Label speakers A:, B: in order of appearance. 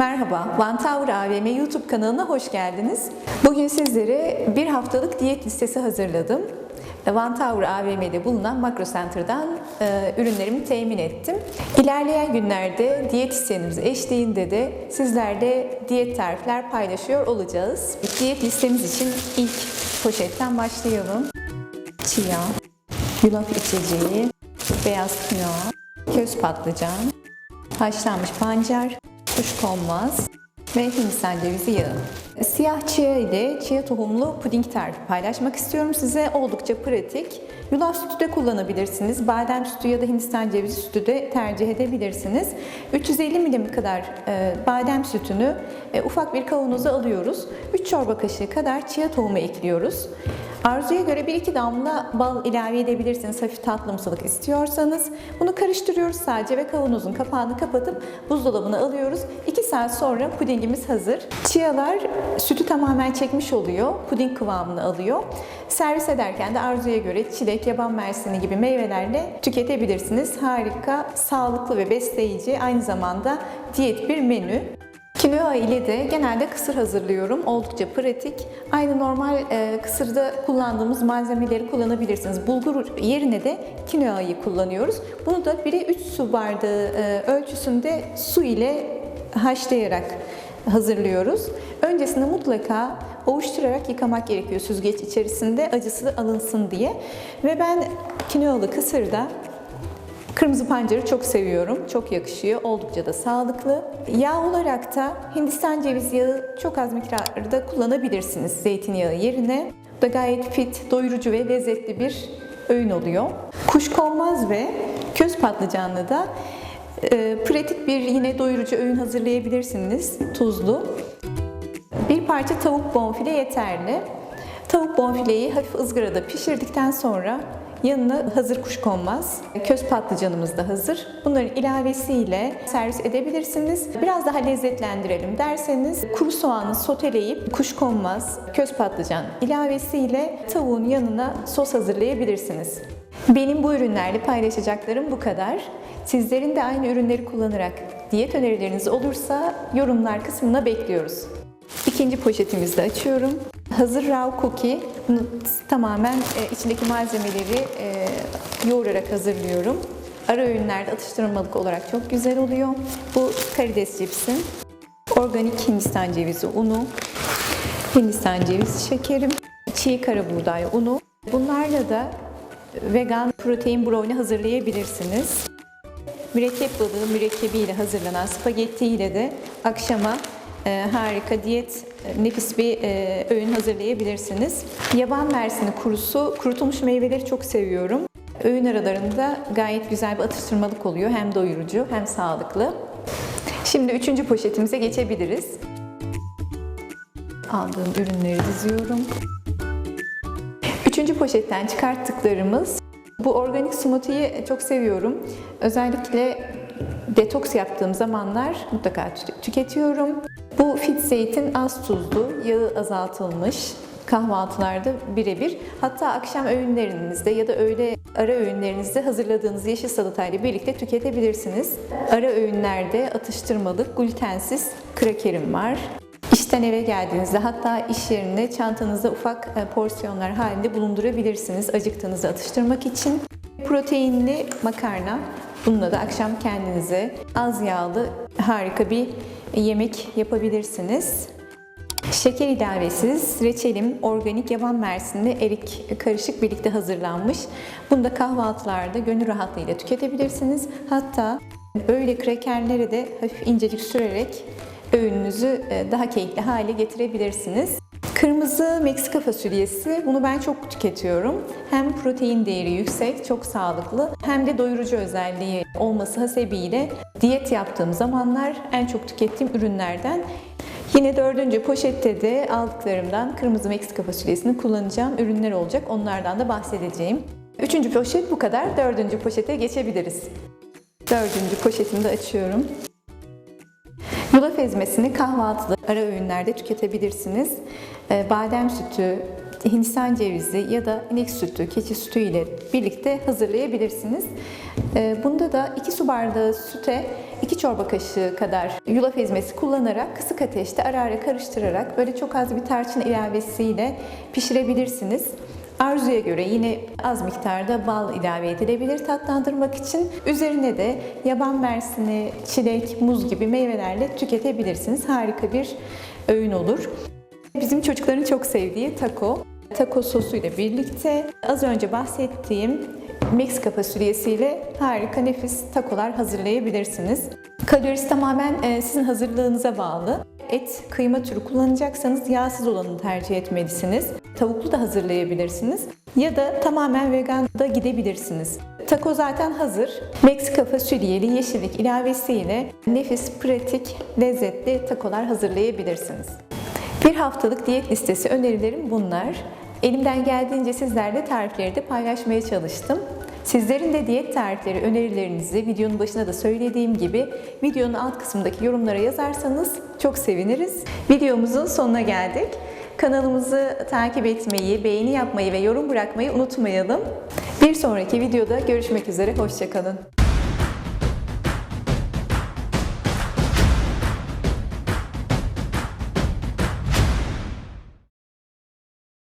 A: Merhaba, One Tower AVM YouTube kanalına hoş geldiniz. Bugün sizlere bir haftalık diyet listesi hazırladım. One Tower AVM'de bulunan Makro Center'dan e, ürünlerimi temin ettim. İlerleyen günlerde diyetisyenimiz eşliğinde de sizlerle diyet tarifler paylaşıyor olacağız. Diyet listemiz için ilk poşetten başlayalım. Chia, yulaf içeceği, beyaz kinoa, köz patlıcan, haşlanmış pancar, kuşkonmaz ve hindistan cevizi yağı. Siyah chia ile chia tohumlu puding tarifi paylaşmak istiyorum size. Oldukça pratik. Yulaf sütü de kullanabilirsiniz. Badem sütü ya da hindistan cevizi sütü de tercih edebilirsiniz. 350 milim kadar e, badem sütünü e, ufak bir kavanoza alıyoruz. 3 çorba kaşığı kadar chia tohumu ekliyoruz. Arzuya göre 1-2 damla bal ilave edebilirsiniz hafif tatlımsılık istiyorsanız. Bunu karıştırıyoruz sadece ve kavanozun kapağını kapatıp buzdolabına alıyoruz. 2 saat sonra pudingimiz hazır. Chialar sütü tamamen çekmiş oluyor. Puding kıvamını alıyor. Servis ederken de arzuya göre çilek, yaban mersini gibi meyvelerle tüketebilirsiniz. Harika, sağlıklı ve besleyici aynı zamanda diyet bir menü. Kinoa ile de genelde kısır hazırlıyorum. Oldukça pratik. Aynı normal e, kısırda kullandığımız malzemeleri kullanabilirsiniz. Bulgur yerine de kinoayı kullanıyoruz. Bunu da 1'e 3 su bardağı e, ölçüsünde su ile haşlayarak hazırlıyoruz. Öncesinde mutlaka ovuşturarak yıkamak gerekiyor süzgeç içerisinde acısı alınsın diye. Ve ben kinoalı kısırda Kırmızı pancarı çok seviyorum. Çok yakışıyor. Oldukça da sağlıklı. Yağ olarak da Hindistan cevizi yağı çok az miktarda kullanabilirsiniz zeytinyağı yerine. Bu da gayet fit, doyurucu ve lezzetli bir öğün oluyor. Kuşkonmaz ve köz patlıcanlı da e, pratik bir yine doyurucu öğün hazırlayabilirsiniz. Tuzlu. Bir parça tavuk bonfile yeterli. Tavuk bonfileyi hafif ızgarada pişirdikten sonra yanına hazır kuşkonmaz, köz patlıcanımız da hazır. Bunların ilavesiyle servis edebilirsiniz. Biraz daha lezzetlendirelim derseniz kuru soğanı soteleyip kuşkonmaz, köz patlıcan ilavesiyle tavuğun yanına sos hazırlayabilirsiniz. Benim bu ürünlerle paylaşacaklarım bu kadar. Sizlerin de aynı ürünleri kullanarak diyet önerileriniz olursa yorumlar kısmına bekliyoruz. İkinci poşetimizi de açıyorum. Hazır raw cookie. Tamamen e, içindeki malzemeleri e, yoğurarak hazırlıyorum. Ara öğünlerde atıştırmalık olarak çok güzel oluyor. Bu karides cipsim. Organik Hindistan cevizi unu. Hindistan cevizi şekerim. Çiğ kara buğday unu. Bunlarla da vegan protein brownie hazırlayabilirsiniz. Mürekkep balığı mürekkebiyle hazırlanan spagetti ile de akşama e, harika diyet nefis bir e, öğün hazırlayabilirsiniz. Yaban mersini kurusu, kurutulmuş meyveleri çok seviyorum. Öğün aralarında gayet güzel bir atıştırmalık oluyor. Hem doyurucu hem sağlıklı. Şimdi üçüncü poşetimize geçebiliriz. Aldığım ürünleri diziyorum. Üçüncü poşetten çıkarttıklarımız bu organik smoothie'yi çok seviyorum. Özellikle detoks yaptığım zamanlar mutlaka tü- tüketiyorum. Bu fit zeytin az tuzlu, yağı azaltılmış. Kahvaltılarda birebir. Hatta akşam öğünlerinizde ya da öğle ara öğünlerinizde hazırladığınız yeşil salatayla birlikte tüketebilirsiniz. Ara öğünlerde atıştırmalık, glutensiz krakerim var. İşten eve geldiğinizde hatta iş yerine çantanızda ufak e, porsiyonlar halinde bulundurabilirsiniz acıktığınızda atıştırmak için. Proteinli makarna. Bununla da akşam kendinize az yağlı harika bir yemek yapabilirsiniz. Şeker ilavesiz reçelim organik yaban mersinli erik karışık birlikte hazırlanmış. Bunu da kahvaltılarda gönül rahatlığıyla tüketebilirsiniz. Hatta böyle krekerlere de hafif incecik sürerek öğününüzü e, daha keyifli hale getirebilirsiniz. Kırmızı Meksika fasulyesi, bunu ben çok tüketiyorum. Hem protein değeri yüksek, çok sağlıklı, hem de doyurucu özelliği olması hasebiyle diyet yaptığım zamanlar en çok tükettiğim ürünlerden. Yine dördüncü poşette de aldıklarımdan kırmızı Meksika fasulyesini kullanacağım ürünler olacak. Onlardan da bahsedeceğim. Üçüncü poşet bu kadar. Dördüncü poşete geçebiliriz. Dördüncü poşetimi de açıyorum. Yulaf ezmesini kahvaltıda, ara öğünlerde tüketebilirsiniz. Ee, Badem sütü, Hindistan cevizi ya da inek sütü, keçi sütü ile birlikte hazırlayabilirsiniz. Ee, Bunda da 2 su bardağı süte 2 çorba kaşığı kadar yulaf ezmesi kullanarak kısık ateşte ara ara karıştırarak böyle çok az bir tarçın ilavesiyle pişirebilirsiniz. Arzuya göre yine az miktarda bal ilave edilebilir tatlandırmak için. Üzerine de yaban mersini, çilek, muz gibi meyvelerle tüketebilirsiniz. Harika bir öğün olur. Bizim çocukların çok sevdiği taco. Taco sosuyla birlikte az önce bahsettiğim Meksika fasulyesiyle harika nefis takolar hazırlayabilirsiniz. Kalorisi tamamen e, sizin hazırlığınıza bağlı. Et, kıyma türü kullanacaksanız yağsız olanı tercih etmelisiniz. Tavuklu da hazırlayabilirsiniz. Ya da tamamen vegan da gidebilirsiniz. Taco zaten hazır. Meksika fasulyeli yeşillik ilavesiyle nefis, pratik, lezzetli takolar hazırlayabilirsiniz. Bir haftalık diyet listesi önerilerim bunlar. Elimden geldiğince sizlerle tarifleri de paylaşmaya çalıştım. Sizlerin de diyet tarifleri, önerilerinizi videonun başına da söylediğim gibi videonun alt kısmındaki yorumlara yazarsanız çok seviniriz. Videomuzun sonuna geldik. Kanalımızı takip etmeyi, beğeni yapmayı ve yorum bırakmayı unutmayalım. Bir sonraki videoda görüşmek üzere, hoşçakalın.